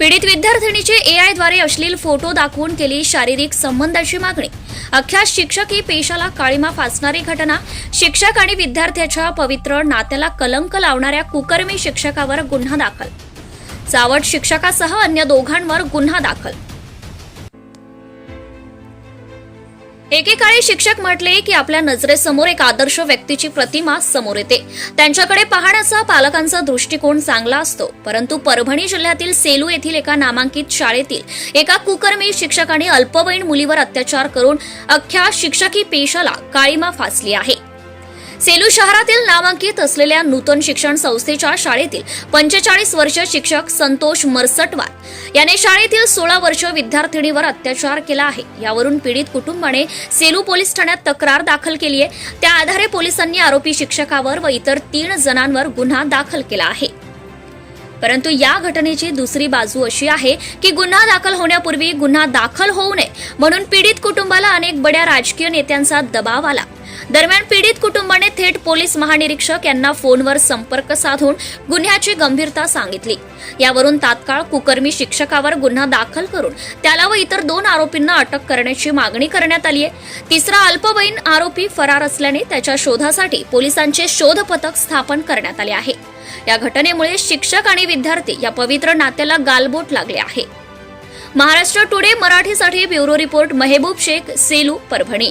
पीडित विद्यार्थिनीची एआयद्वारे अश्लील फोटो दाखवून केली शारीरिक संबंधाची मागणी. अख्ख्या शिक्षकी पेशाला काळीमा फासणारी घटना. शिक्षक आणि विद्यार्थ्याच्या पवित्र नात्याला कलंक लावणाऱ्या कुकर्मी शिक्षकावर गुन्हा दाखल. सावट शिक्षकासह अन्य दोघांवर गुन्हा दाखल. एकेकाळी शिक्षक म्हटले की आपल्या नजरेसमोर एक आदर्श व्यक्तीची प्रतिमा समोर येते. त्यांच्याकडे पाहण्याचा पालकांचा दृष्टिकोन चांगला असतो. परंतु परभणी जिल्ह्यातील सेलू येथील एका नामांकित शाळेतील एका कुकर्मी शिक्षकाने अल्पवयीन मुलीवर अत्याचार करून अख्ख्या शिक्षकी पेशाला काळीमा फासली आहे. सेलू शहरातील नामांकित असलेल्या नूतन शिक्षण संस्थेच्या शाळेतील पंचेचाळीस वर्ष शिक्षक संतोष मरसटवार याने शाळेतील सोळा वर्ष विद्यार्थिनीवर अत्याचार केला आहे. यावरून पीडित कुटुंबाने सेलू पोलीस ठाण्यात तक्रार दाखल केली आहे. त्या आधारे पोलिसांनी आरोपी शिक्षकावर व इतर तीन जणांवर गुन्हा दाखल केला आहे. परंतु या घटनेची दुसरी बाजू अशी आहे की गुन्हा दाखल होण्यापूर्वी गुन्हा दाखल होऊ नये म्हणून पीडित कुटुंबाला अनेक बड्या राजकीय नेत्यांचा दबाव आला. दरम्यान पीडित कुटुंबाने थेट पोलीस महानिरीक्षक यांना फोनवर संपर्क साधून गुन्ह्याची गंभीरता सांगितली. यावरून तात्काळ कुकर्मी शिक्षकावर गुन्हा दाखल करून त्याला व इतर दोन आरोपींना अटक करण्याची मागणी करण्यात आली आहे. तिसरा अल्पवयीन आरोपी फरार असल्याने त्याच्या शोधासाठी पोलिसांचे शोध पथक स्थापन करण्यात आले आहे. या घटनेमुळे शिक्षक आणि विद्यार्थी या पवित्र नात्याला गालबोट लागले आहे. महाराष्ट्र टुडे मराठीसाठी bureau report Mehboob Shaikh Selu Parbhani.